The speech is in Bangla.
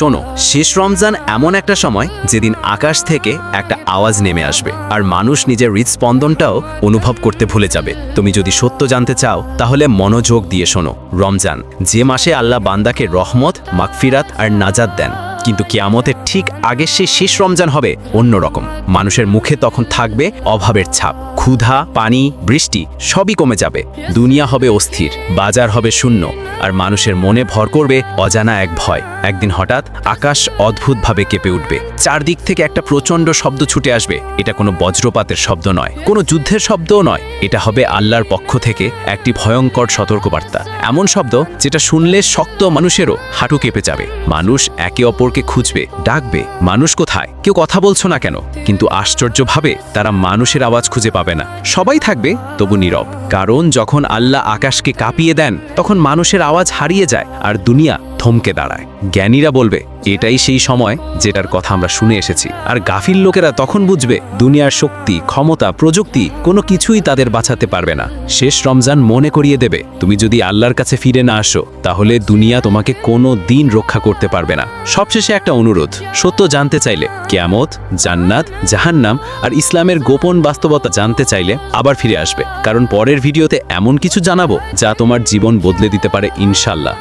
শোনো, শেষ রমজান এমন একটা সময় যেদিন আকাশ থেকে একটা আওয়াজ নেমে আসবে, আর মানুষ নিজের হৃদস্পন্দনটাও অনুভব করতে ভুলে যাবে। তুমি যদি সত্য জানতে চাও, তাহলে মনোযোগ দিয়ে শোনো, রমজান। যে মাসে আল্লাহ বান্দাকে রহমত মাকফিরাত আর নাজাদ দেন। কিন্তু কিয়ামতের ঠিক আগে সে শেষ রমজান হবে অন্যরকম। মানুষের মুখে তখন থাকবে অভাবের ছাপ। ক্ষুধা, পানি, বৃষ্টি সবই কমে যাবে। দুনিয়া হবে অস্থির, বাজার হবে শূন্য, আর মানুষের মনে ভর করবে অজানা এক ভয়। একদিন হঠাৎ আকাশ অদ্ভুতভাবে কেঁপে উঠবে। চারদিক থেকে একটা প্রচণ্ড শব্দ ছুটে আসবে। এটা কোনো বজ্রপাতের শব্দ নয়, কোনো যুদ্ধের শব্দও নয়। এটা হবে আল্লাহর পক্ষ থেকে একটি ভয়ঙ্কর সতর্কবার্তা। এমন শব্দ যেটা শুনলে শক্ত মানুষেরও হাঁটু কেঁপে যাবে। মানুষ একে অপরকে খুঁজবে, ডাকবে, মানুষ কোথায়? কেউ কথা বলছো না কেন? কিন্তু আশ্চর্যভাবে তারা মানুষের আওয়াজ খুঁজে পাবে না। সবাই থাকবে, তবু নীরব। কারণ যখন আল্লাহ আকাশকে কাঁপিয়ে দেন, তখন মানুষের আওয়াজ হারিয়ে যায় আর দুনিয়া থমকে দাঁড়ায়। জ্ঞানীরা বলবে, এটাই সেই সময় যেটার কথা আমরা শুনে এসেছি। আর গাফিল লোকেরা তখন বুঝবে, দুনিয়ার শক্তি, ক্ষমতা, প্রযুক্তি কোনো কিছুই তাদের বাঁচাতে পারবে না। শেষ রমজান মনে করিয়ে দেবে, তুমি যদি আল্লাহর কাছে ফিরে না আসো, তাহলে দুনিয়া তোমাকে কোনো দিন রক্ষা করতে পারবে না। সবশেষে একটা অনুরোধ, সত্য জানতে চাইলে কেয়ামত, জান্নাত, জাহান্নাম আর ইসলামের গোপন বাস্তবতা জানতে চাইলে আবার ফিরে আসবে। কারণ পরের ভিডিওতে এমন কিছু জানাব যা তোমার জীবন বদলে দিতে পারে ইনশাল্লাহ